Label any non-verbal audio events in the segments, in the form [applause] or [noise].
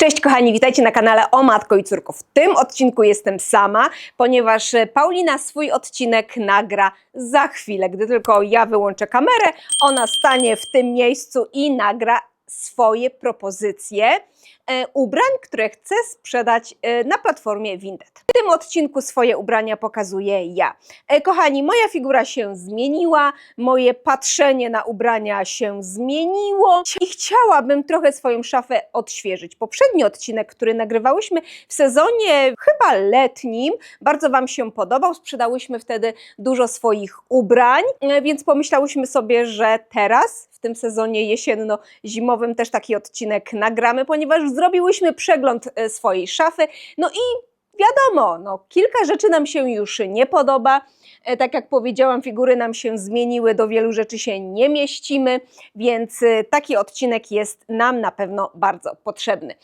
Cześć kochani, witajcie na kanale O Matko i Córko. W tym odcinku jestem sama, ponieważ Paulina swój odcinek nagra za chwilę. Gdy tylko ja wyłączę kamerę, ona stanie w tym miejscu i nagra swoje propozycje ubrań, które chce sprzedać e, na platformie Vinted. W tym odcinku swoje ubrania pokazuję ja. E, Kochani, moja figura się zmieniła, moje patrzenie na ubrania się zmieniło i chciałabym trochę swoją szafę odświeżyć. Poprzedni odcinek, który nagrywałyśmy w sezonie chyba letnim, bardzo Wam się podobał. Sprzedałyśmy wtedy dużo swoich ubrań, e, więc pomyślałyśmy sobie, że teraz w tym sezonie jesienno-zimowym też taki odcinek nagramy, ponieważ zrobiłyśmy przegląd e, swojej szafy. No i wiadomo, no, kilka rzeczy nam się już nie podoba. E, Tak jak powiedziałam, figury nam się zmieniły, do wielu rzeczy się nie mieścimy, więc e, taki odcinek jest nam na pewno bardzo potrzebny.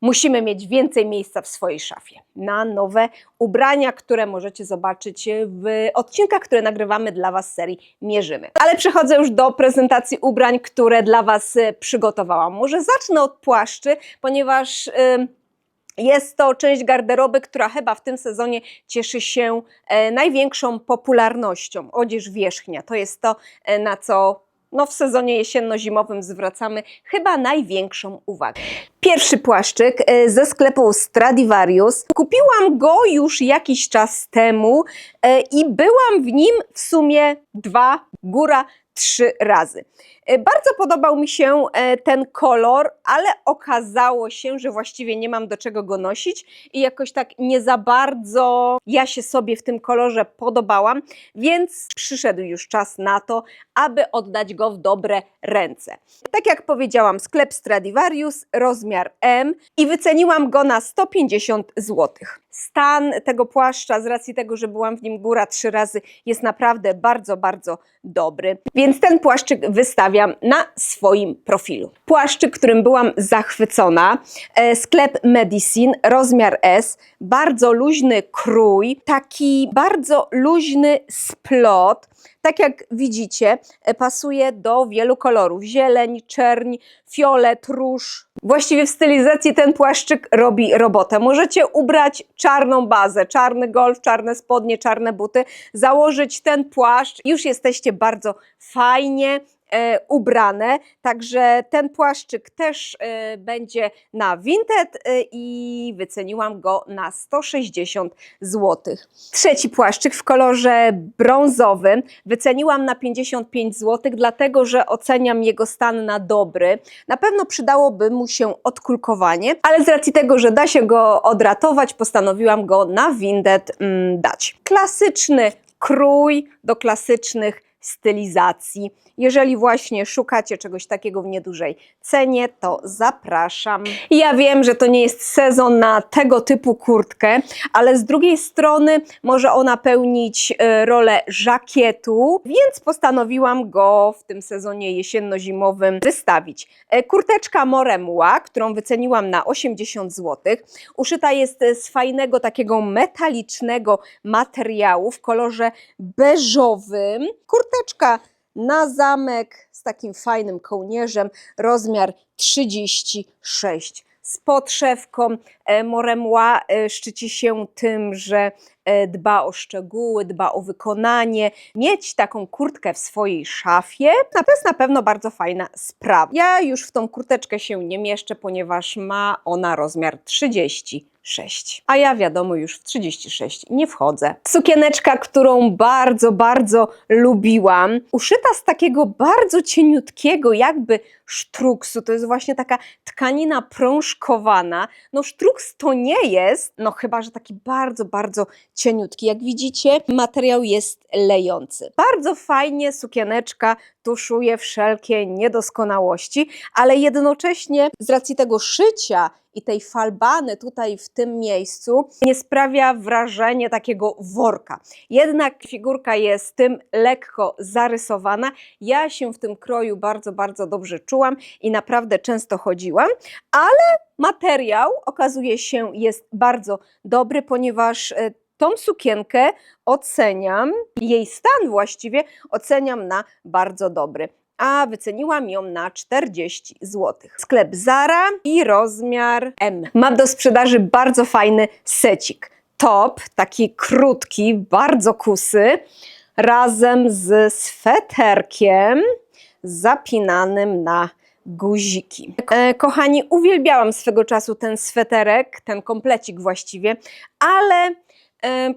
Musimy mieć więcej miejsca w swojej szafie na nowe ubrania, które możecie zobaczyć w odcinkach, które nagrywamy dla Was serii Mierzymy. Ale przechodzę już do prezentacji ubrań, które dla Was e, przygotowałam. Może zacznę od płaszczy, ponieważ. ym, jest to część garderoby, która chyba w tym sezonie cieszy się e, największą popularnością. Odzież wierzchnia to jest to, e, na co no, w sezonie jesienno-zimowym zwracamy chyba największą uwagę. Pierwszy płaszczyk e, ze sklepu Stradivarius. Kupiłam go już jakiś czas temu e, i byłam w nim w sumie dwa, góra trzy razy. E, Bardzo podobał mi się e, ten kolor, ale okazało się, że właściwie nie mam do czego go nosić i jakoś tak nie za bardzo ja się sobie w tym kolorze podobałam, więc przyszedł już czas na to, aby oddać go w dobre ręce. Tak jak powiedziałam, sklep Stradivarius, rozmiar M i wyceniłam go na 150 zł. Stan tego płaszcza, z racji tego, że byłam w nim góra trzy razy, jest naprawdę bardzo, bardzo dobry. Więc ten płaszczyk wystawiam na swoim profilu. Płaszczyk, którym byłam zachwycona, e, sklep Medicine, rozmiar S, bardzo luźny krój, taki bardzo luźny splot. Tak jak widzicie, e, pasuje do wielu kolorów: zieleń, czerń, fiolet, róż. Właściwie w stylizacji ten płaszczyk robi robotę. Możecie ubrać czarną bazę, czarny golf, czarne spodnie, czarne buty, założyć ten płaszcz. Już jesteście bardzo fajnie ubrane, także ten płaszczyk też e, będzie na Vinted e, i wyceniłam go na 160 zł. Trzeci płaszczyk w kolorze brązowym wyceniłam na 55 zł, dlatego że oceniam jego stan na dobry. Na pewno przydałoby mu się odkulkowanie, ale z racji tego, że da się go odratować, postanowiłam go na Vinted mm, dać. Klasyczny krój do klasycznych stylizacji. Jeżeli właśnie szukacie czegoś takiego w niedużej cenie, to zapraszam. Ja wiem, że to nie jest sezon na tego typu kurtkę, ale z drugiej strony może ona pełnić e, rolę żakietu, więc postanowiłam go w tym sezonie jesienno-zimowym wystawić. E, Kurteczka Moremła, którą wyceniłam na 80 zł, uszyta jest z fajnego takiego metalicznego materiału w kolorze beżowym. Kurteczka na zamek z takim fajnym kołnierzem, rozmiar 36. Z podszewką e, Moremła e, szczyci się tym, że e, dba o szczegóły, dba o wykonanie. Mieć taką kurtkę w swojej szafie to jest na pewno bardzo fajna sprawa. Ja już w tą kurteczkę się nie mieszczę, ponieważ ma ona rozmiar 36. A ja wiadomo już w 36 nie wchodzę. Sukieneczka, którą bardzo, bardzo lubiłam, uszyta z takiego bardzo cieniutkiego jakby sztruksu. To jest właśnie taka tkanina prążkowana. No sztruks to nie jest, no chyba, że taki bardzo, bardzo cieniutki. Jak widzicie, materiał jest lejący. Bardzo fajnie sukieneczka tuszuje wszelkie niedoskonałości, ale jednocześnie z racji tego szycia i tej falbany tutaj w tym miejscu nie sprawia wrażenia takiego worka. Jednak figurka jest tym lekko zarysowana. Ja się w tym kroju bardzo, bardzo dobrze czułam i naprawdę często chodziłam, ale materiał okazuje się jest bardzo dobry, ponieważ e, tą sukienkę oceniam, jej stan właściwie oceniam na bardzo dobry. a wyceniłam ją na 40 zł. Sklep Zara i rozmiar M. Mam do sprzedaży bardzo fajny secik. Top, taki krótki, bardzo kusy, razem z sweterkiem zapinanym na guziki. E, kochani, uwielbiałam swego czasu ten sweterek, ten komplecik właściwie, ale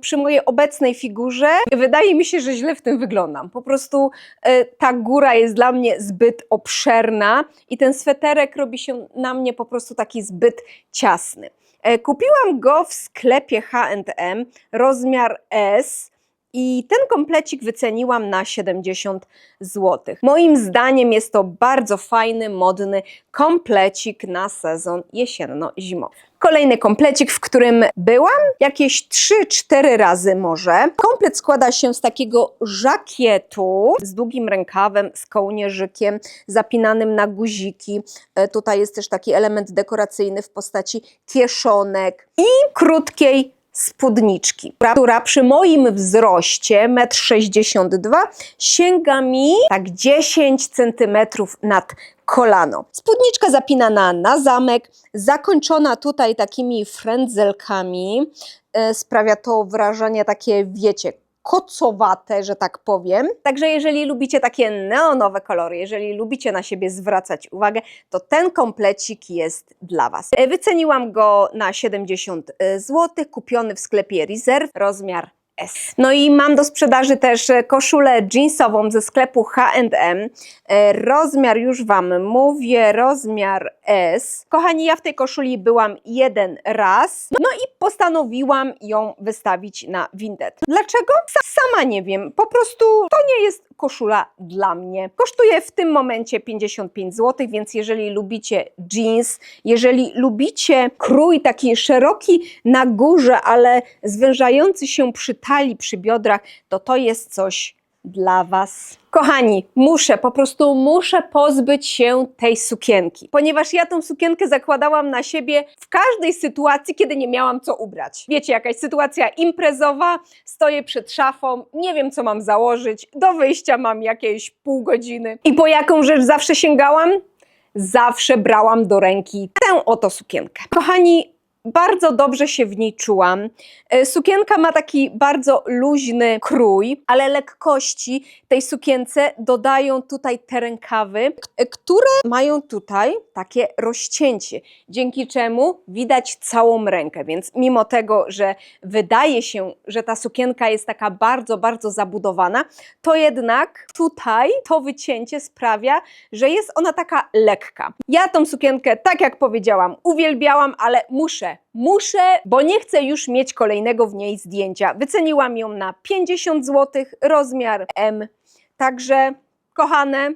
przy mojej obecnej figurze wydaje mi się, że źle w tym wyglądam. Po prostu e, ta góra jest dla mnie zbyt obszerna i ten sweterek robi się na mnie po prostu taki zbyt ciasny. E, Kupiłam go w sklepie H&M, rozmiar S. I ten komplecik wyceniłam na 70 zł. Moim zdaniem jest to bardzo fajny, modny komplecik na sezon jesienno-zimowy. Kolejny komplecik, w którym byłam jakieś 3-4 razy może. Komplet składa się z takiego żakietu z długim rękawem, z kołnierzykiem zapinanym na guziki. E, Tutaj jest też taki element dekoracyjny w postaci kieszonek i krótkiej spódniczki, która- przy moim wzroście 1,62 m sięga mi tak 10 cm nad kolano. Spódniczka zapinana na zamek, zakończona tutaj takimi frędzelkami. E, Sprawia to wrażenie takie, wiecie, kocowate, że tak powiem. Także jeżeli lubicie takie neonowe kolory, jeżeli lubicie na siebie zwracać uwagę, to ten komplecik jest dla Was. E, Wyceniłam go na 70 zł, kupiony w sklepie Reserve, rozmiar S. No i mam do sprzedaży też e, koszulę jeansową ze sklepu H&M. Rozmiar już Wam mówię, rozmiar S. Kochani, ja w tej koszuli byłam jeden raz, no i postanowiłam ją wystawić na Vinted. Dlaczego? Sa- Sama nie wiem, po prostu to nie jest koszula dla mnie. Kosztuje w tym momencie 55 zł, więc jeżeli lubicie jeans, jeżeli lubicie krój taki szeroki na górze, ale zwężający się przy talii, przy biodrach, to to jest coś dla Was. Kochani, muszę, po prostu muszę pozbyć się tej sukienki, ponieważ ja tą sukienkę zakładałam na siebie w każdej sytuacji, kiedy nie miałam co ubrać. Wiecie, jakaś sytuacja imprezowa, stoję przed szafą, nie wiem co mam założyć, do wyjścia mam jakieś pół godziny. I po jaką rzecz zawsze sięgałam? Zawsze brałam do ręki tę oto sukienkę. Kochani, bardzo dobrze się w niej czułam. E, Sukienka ma taki bardzo luźny krój, ale lekkości tej sukience dodają tutaj te rękawy, k- które mają tutaj takie rozcięcie, dzięki czemu widać całą rękę. Więc mimo tego, że wydaje się, że ta sukienka jest taka bardzo, bardzo zabudowana, to jednak tutaj to wycięcie sprawia, że jest ona taka lekka. Ja tą sukienkę, tak jak powiedziałam, uwielbiałam, ale muszę, muszę, bo nie chcę już mieć kolejnego w niej zdjęcia. Wyceniłam ją na 50 zł, rozmiar M. Także, kochane,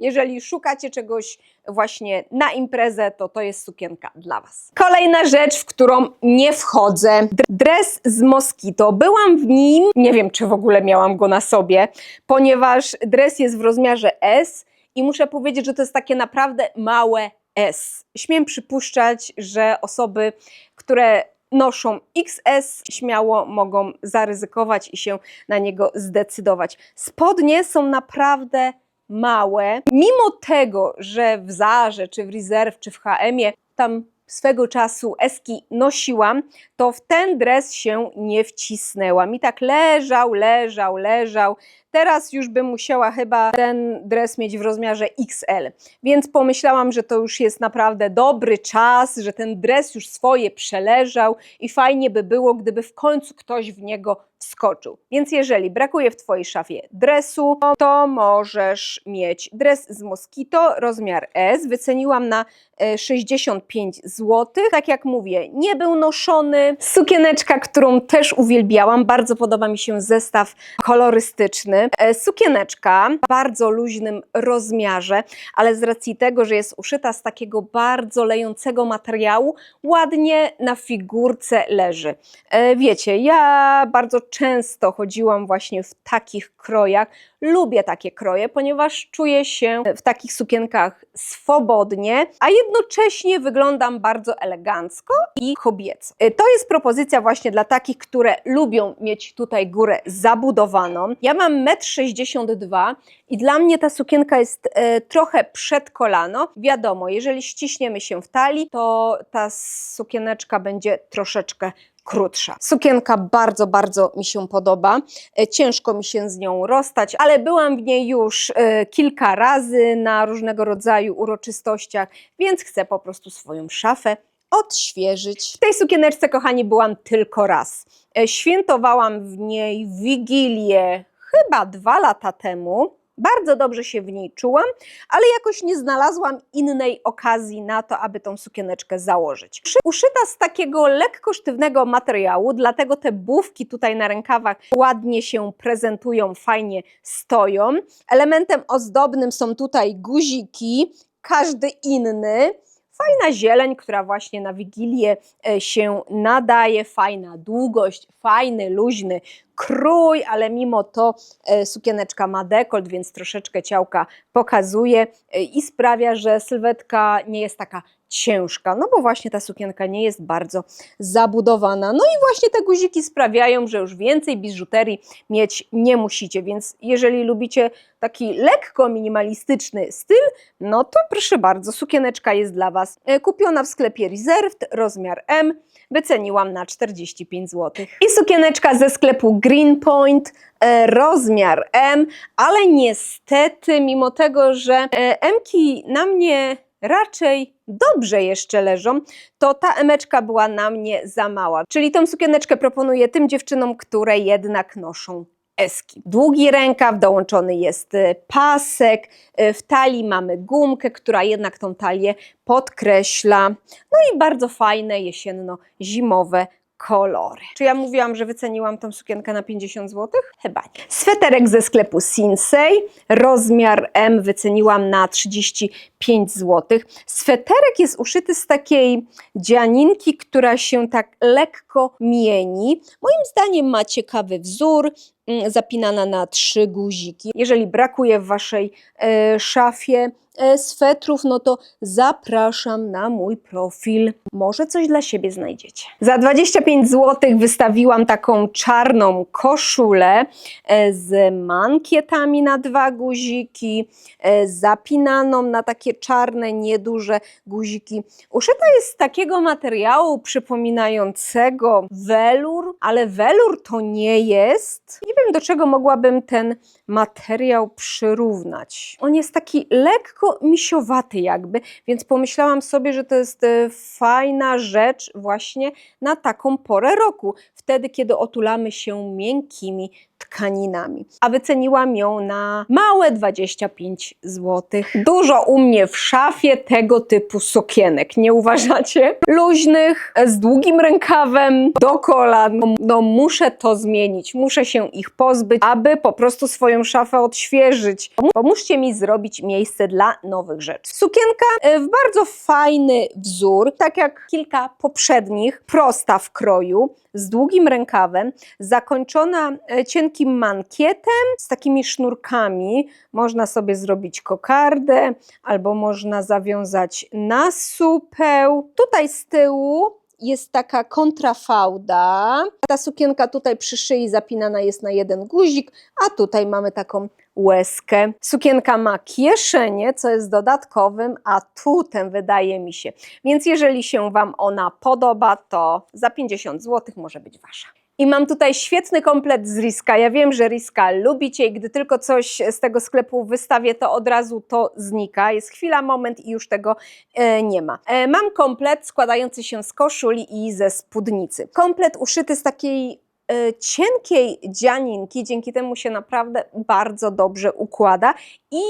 jeżeli szukacie czegoś właśnie na imprezę, to to jest sukienka dla Was. Kolejna rzecz, w którą nie wchodzę. Dr- Dres z Moskito. Byłam w nim, nie wiem czy w ogóle miałam go na sobie, ponieważ dres jest w rozmiarze S i muszę powiedzieć, że to jest takie naprawdę małe S. Śmiem przypuszczać, że osoby, które noszą XS, śmiało mogą zaryzykować i się na niego zdecydować. Spodnie są naprawdę małe. Mimo tego, że w Zarze, czy w Reserve, czy w HM-ie tam swego czasu eski nosiłam, to w ten dres się nie wcisnęłam. I tak leżał, leżał, leżał. Teraz już bym musiała chyba ten dres mieć w rozmiarze XL. Więc pomyślałam, że to już jest naprawdę dobry czas, że ten dres już swoje przeleżał i fajnie by było, gdyby w końcu ktoś w niego wskoczył. Więc jeżeli brakuje w Twojej szafie dresu, to możesz mieć dres z Moskito, rozmiar S. Wyceniłam na e, 65 zł. Tak jak mówię, nie był noszony. Sukieneczka, którą też uwielbiałam. Bardzo podoba mi się zestaw kolorystyczny. E, Sukieneczka w bardzo luźnym rozmiarze, ale z racji tego, że jest uszyta z takiego bardzo lejącego materiału, ładnie na figurce leży. E, Wiecie, ja bardzo często chodziłam właśnie w takich krojach. Lubię takie kroje, ponieważ czuję się w takich sukienkach swobodnie, a jednocześnie wyglądam bardzo elegancko i kobieco. E, To jest propozycja właśnie dla takich, które lubią mieć tutaj górę zabudowaną. Ja mam 1,62 m i dla mnie ta sukienka jest e, trochę przed kolano. Wiadomo, jeżeli ściśniemy się w talii, to ta sukieneczka będzie troszeczkę krótsza. Sukienka bardzo, bardzo mi się podoba. E, Ciężko mi się z nią rozstać, ale byłam w niej już e, kilka razy na różnego rodzaju uroczystościach, więc chcę po prostu swoją szafę odświeżyć. W tej sukieneczce, kochani, byłam tylko raz. E, Świętowałam w niej Wigilię chyba dwa lata temu. Bardzo dobrze się w niej czułam, ale jakoś nie znalazłam innej okazji na to, aby tą sukieneczkę założyć. Uszy- Uszyta z takiego lekko sztywnego materiału, dlatego te bufki tutaj na rękawach ładnie się prezentują, fajnie stoją. Elementem ozdobnym są tutaj guziki, każdy inny. Fajna zieleń, która właśnie na Wigilię e, się nadaje, fajna długość, fajny, luźny krój, ale mimo to e, sukieneczka ma dekolt, więc troszeczkę ciałka pokazuje e, i sprawia, że sylwetka nie jest taka ciężka, no bo właśnie ta sukienka nie jest bardzo zabudowana. No i właśnie te guziki sprawiają, że już więcej biżuterii mieć nie musicie, więc jeżeli lubicie taki lekko minimalistyczny styl, no to proszę bardzo, sukieneczka jest dla Was. E, Kupiona w sklepie Reserved, rozmiar M, wyceniłam na 45 zł. I sukieneczka ze sklepu Greenpoint, e, rozmiar M, ale niestety, mimo tego, że e, M-ki na mnie raczej dobrze jeszcze leżą, to ta emeczka była na mnie za mała. Czyli tą sukieneczkę proponuję tym dziewczynom, które jednak noszą eski. Długi rękaw, dołączony jest e, pasek, w talii mamy gumkę, która jednak tą talię podkreśla. No i bardzo fajne jesienno-zimowe kolory. Czy ja mówiłam, że wyceniłam tą sukienkę na 50 zł? Chyba nie. Sweterek ze sklepu Sinsei, rozmiar M wyceniłam na 35 zł. Sweterek jest uszyty z takiej dzianinki, która się tak lekko mieni. Moim zdaniem ma ciekawy wzór, mm, zapinana na trzy guziki. Jeżeli brakuje w Waszej e, szafie swetrów, no to zapraszam na mój profil. Może coś dla siebie znajdziecie. Za 25 zł wystawiłam taką czarną koszulę e, z mankietami na dwa guziki, e, zapinaną na takie czarne, nieduże guziki. Uszyta jest z takiego materiału przypominającego welur, ale welur to nie jest. Nie wiem, do czego mogłabym ten materiał przyrównać. On jest taki lekko misiowaty jakby, więc pomyślałam sobie, że to jest e, fajna rzecz właśnie na taką porę roku, wtedy kiedy otulamy się miękkimi tkaninami. A wyceniłam ją na małe 25 zł. Dużo u mnie w szafie tego typu sukienek, nie uważacie? Luźnych, z długim rękawem, do kolan. No, no muszę to zmienić, muszę się ich pozbyć, aby po prostu swoją szafę odświeżyć. Pomóżcie mi zrobić miejsce dla nowych rzeczy. Sukienka e, w bardzo fajny wzór, tak jak kilka poprzednich, prosta w kroju, z długim rękawem, zakończona e, cienkim mankietem z takimi sznurkami. Można sobie zrobić kokardę albo można zawiązać na supeł. Tutaj z tyłu jest taka kontrafałda. Ta sukienka tutaj przy szyi zapinana jest na jeden guzik, a tutaj mamy taką łezkę. Sukienka ma kieszenie, co jest dodatkowym atutem, wydaje mi się. Więc jeżeli się Wam ona podoba, to za 50 zł może być Wasza. I mam tutaj świetny komplet z Riska. Ja wiem, że Riska lubicie i gdy tylko coś z tego sklepu wystawię, to od razu to znika. Jest chwila, moment i już tego e, nie ma. E, mam komplet składający się z koszuli i ze spódnicy. Komplet uszyty z takiej e, cienkiej dzianinki, dzięki temu się naprawdę bardzo dobrze układa i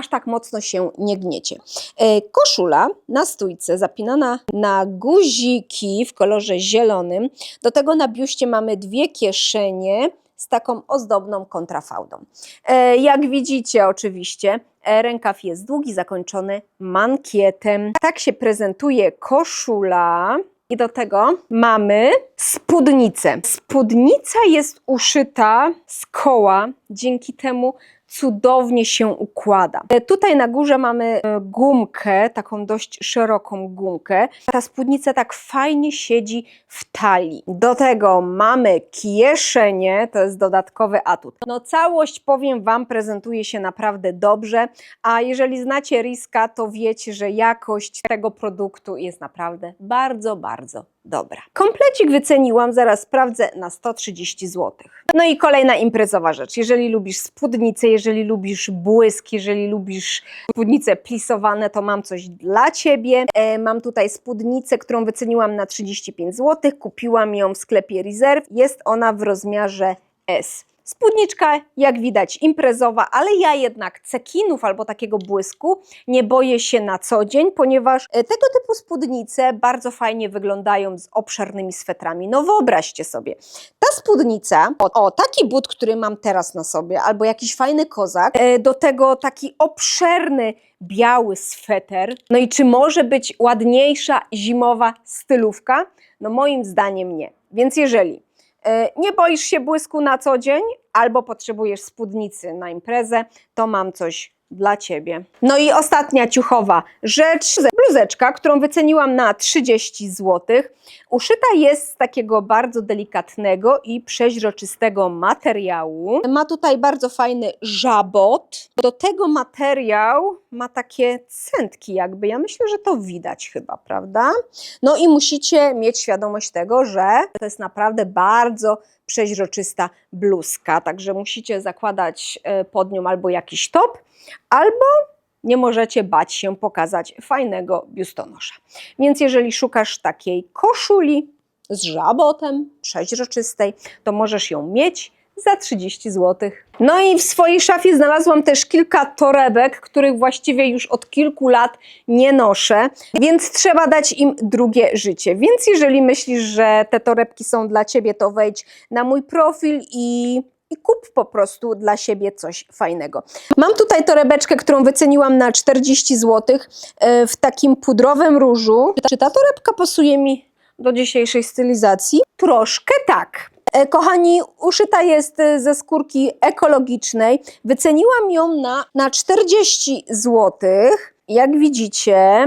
aż tak mocno się nie gniecie. E, Koszula na stójce zapinana na guziki w kolorze zielonym. Do tego na biuście mamy dwie kieszenie z taką ozdobną kontrafałdą. E, Jak widzicie oczywiście, e, rękaw jest długi, zakończony mankietem. Tak się prezentuje koszula. I do tego mamy spódnicę. Spódnica jest uszyta z koła, dzięki temu cudownie się układa. E, Tutaj na górze mamy e, gumkę, taką dość szeroką gumkę. Ta spódnica tak fajnie siedzi w talii. Do tego mamy kieszenie, to jest dodatkowy atut. No całość, powiem Wam, prezentuje się naprawdę dobrze, a jeżeli znacie Riska, to wiecie, że jakość tego produktu jest naprawdę bardzo, bardzo dobra. Komplecik wyceniłam, zaraz sprawdzę, na 130 zł. No i kolejna imprezowa rzecz. Jeżeli lubisz spódnice, jeżeli lubisz błysk, jeżeli lubisz spódnice plisowane, to mam coś dla Ciebie. E, mam tutaj spódnicę, którą wyceniłam na 35 zł. Kupiłam ją w sklepie Reserve. Jest ona w rozmiarze S. Spódniczka, jak widać, imprezowa, ale ja jednak cekinów albo takiego błysku nie boję się na co dzień, ponieważ e, tego typu spódnice bardzo fajnie wyglądają z obszernymi swetrami. No wyobraźcie sobie, ta spódnica, o, o taki but, który mam teraz na sobie, albo jakiś fajny kozak, e, do tego taki obszerny biały sweter. No i czy może być ładniejsza zimowa stylówka? No moim zdaniem nie. Więc jeżeli Nie boisz się błysku na co dzień, albo potrzebujesz spódnicy na imprezę, to mam coś dla Ciebie. No i ostatnia ciuchowa rzecz, bluzeczka, którą wyceniłam na 30 zł. Uszyta jest z takiego bardzo delikatnego i przeźroczystego materiału. Ma tutaj bardzo fajny żabot. Do tego materiał ma takie centki jakby. Ja myślę, że to widać chyba, prawda? No i musicie mieć świadomość tego, że to jest naprawdę bardzo przeźroczysta bluzka, także musicie zakładać e, pod nią albo jakiś top, albo nie możecie bać się pokazać fajnego biustonosza. Więc jeżeli szukasz takiej koszuli z żabotem, przeźroczystej, to możesz ją mieć za 30 zł. No i w swojej szafie znalazłam też kilka torebek, których właściwie już od kilku lat nie noszę, więc trzeba dać im drugie życie. Więc jeżeli myślisz, że te torebki są dla Ciebie, to wejdź na mój profil i i kup po prostu dla siebie coś fajnego. Mam tutaj torebeczkę, którą wyceniłam na 40 zł e, w takim pudrowym różu. Czy ta torebka pasuje mi do dzisiejszej stylizacji? Troszkę tak. E, Kochani, uszyta jest e, ze skórki ekologicznej. Wyceniłam ją na, na 40 zł. Jak widzicie,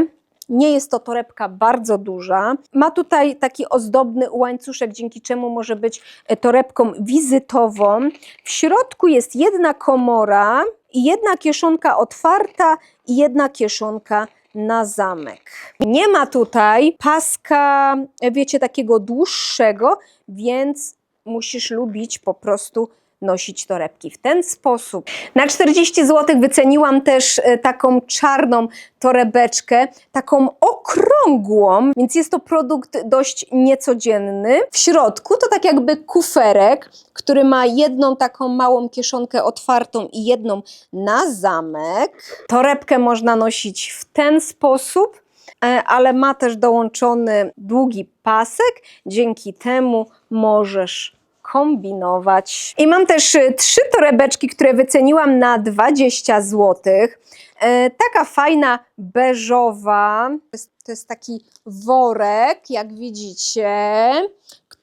nie jest to torebka bardzo duża. Ma tutaj taki ozdobny łańcuszek, dzięki czemu może być e, torebką wizytową. W środku jest jedna komora jedna kieszonka otwarta i jedna kieszonka na zamek. Nie ma tutaj paska, wiecie, takiego dłuższego, więc musisz lubić po prostu nosić torebki w ten sposób. Na 40 zł wyceniłam też e, taką czarną torebeczkę, taką okrągłą, więc jest to produkt dość niecodzienny. W środku to tak jakby kuferek, który ma jedną taką małą kieszonkę otwartą i jedną na zamek. Torebkę można nosić w ten sposób ale ma też dołączony długi pasek. Dzięki temu możesz kombinować. I mam też y, trzy torebeczki, które wyceniłam na 20 zł. E, taka fajna beżowa. To jest taki worek, jak widzicie,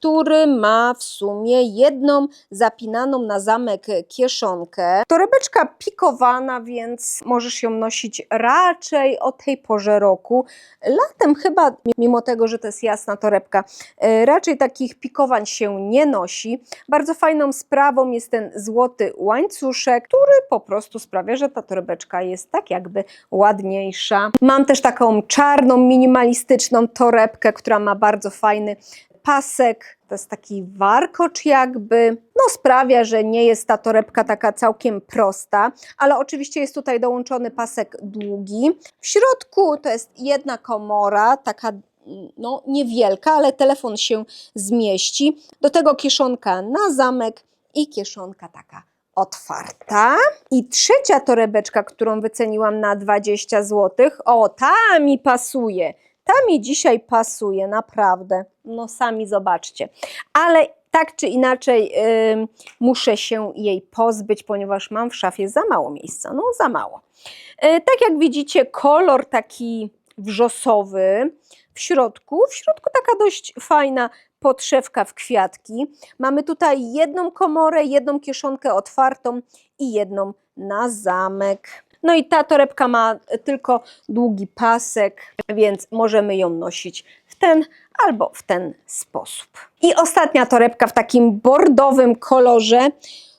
który ma w sumie jedną zapinaną na zamek kieszonkę. Torebeczka pikowana, więc możesz ją nosić raczej o tej porze roku. Latem chyba, mimo tego, że to jest jasna torebka, e, raczej takich pikowań się nie nosi. Bardzo fajną sprawą jest ten złoty łańcuszek, który po prostu sprawia, że ta torebeczka jest tak jakby ładniejsza. Mam też taką czarną, minimalistyczną torebkę, która ma bardzo fajny pasek, to jest taki warkocz jakby, no sprawia, że nie jest ta torebka taka całkiem prosta, ale oczywiście jest tutaj dołączony pasek długi. W środku to jest jedna komora, taka no niewielka, ale telefon się zmieści. Do tego kieszonka na zamek i kieszonka taka otwarta. I trzecia torebeczka, którą wyceniłam na 20 zł, o ta mi pasuje. Ta mi dzisiaj pasuje, naprawdę. No sami zobaczcie. Ale tak czy inaczej muszę się jej pozbyć, ponieważ mam w szafie za mało miejsca. No za mało. Y, tak jak widzicie, kolor taki wrzosowy w środku. W środku taka dość fajna podszewka w kwiatki. Mamy tutaj jedną komorę, jedną kieszonkę otwartą i jedną na zamek. No i ta torebka ma tylko długi pasek, więc możemy ją nosić w ten albo w ten sposób. I ostatnia torebka w takim bordowym kolorze.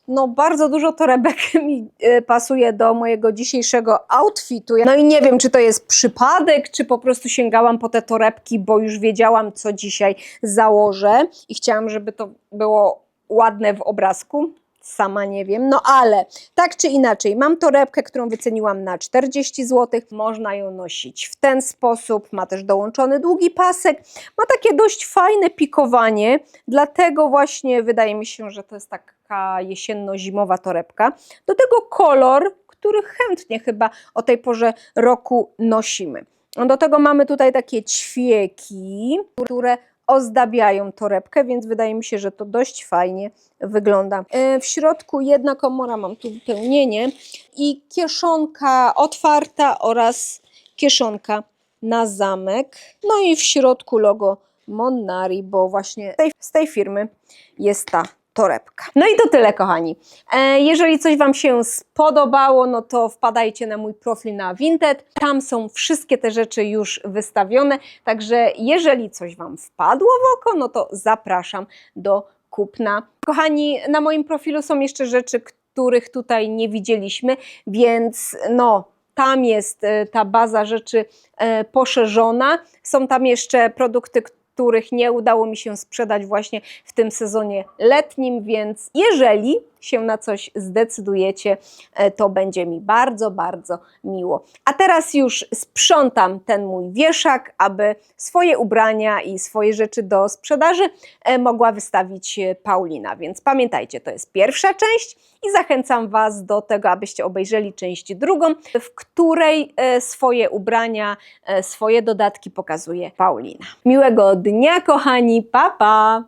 No, bardzo dużo torebek [laughs] mi e, pasuje do mojego dzisiejszego outfitu. No i nie wiem, czy to jest przypadek, czy po prostu sięgałam po te torebki, bo już wiedziałam, co dzisiaj założę i chciałam, żeby to było ładne w obrazku. Sama nie wiem, no ale tak czy inaczej, mam torebkę, którą wyceniłam na 40 zł. Można ją nosić w ten sposób. Ma też dołączony długi pasek. Ma takie dość fajne pikowanie, dlatego właśnie wydaje mi się, że to jest taka jesienno-zimowa torebka. Do tego kolor, który chętnie chyba o tej porze roku nosimy. Do tego mamy tutaj takie ćwieki, które ozdabiają torebkę, więc wydaje mi się, że to dość fajnie wygląda. E, W środku jedna komora, mam tu wypełnienie i kieszonka otwarta oraz kieszonka na zamek. No i w środku logo Monnari, bo właśnie z tej, z tej firmy jest ta torebka. No i to tyle, kochani. E, Jeżeli coś Wam się spodobało, no to wpadajcie na mój profil na Vinted. Tam są wszystkie te rzeczy już wystawione. Także jeżeli coś Wam wpadło w oko, no to zapraszam do kupna. Kochani, na moim profilu są jeszcze rzeczy, których tutaj nie widzieliśmy, więc no. Tam jest e, ta baza rzeczy e, poszerzona. Są tam jeszcze produkty, których nie udało mi się sprzedać właśnie w tym sezonie letnim, więc jeżeli się na coś zdecydujecie, e, to będzie mi bardzo, bardzo miło. A teraz już sprzątam ten mój wieszak, aby swoje ubrania i swoje rzeczy do sprzedaży e, mogła wystawić e, Paulina. Więc pamiętajcie, to jest pierwsza część i zachęcam Was do tego, abyście obejrzeli część drugą, w której swoje ubrania, swoje dodatki pokazuje Paulina. Miłego dnia, kochani, pa pa!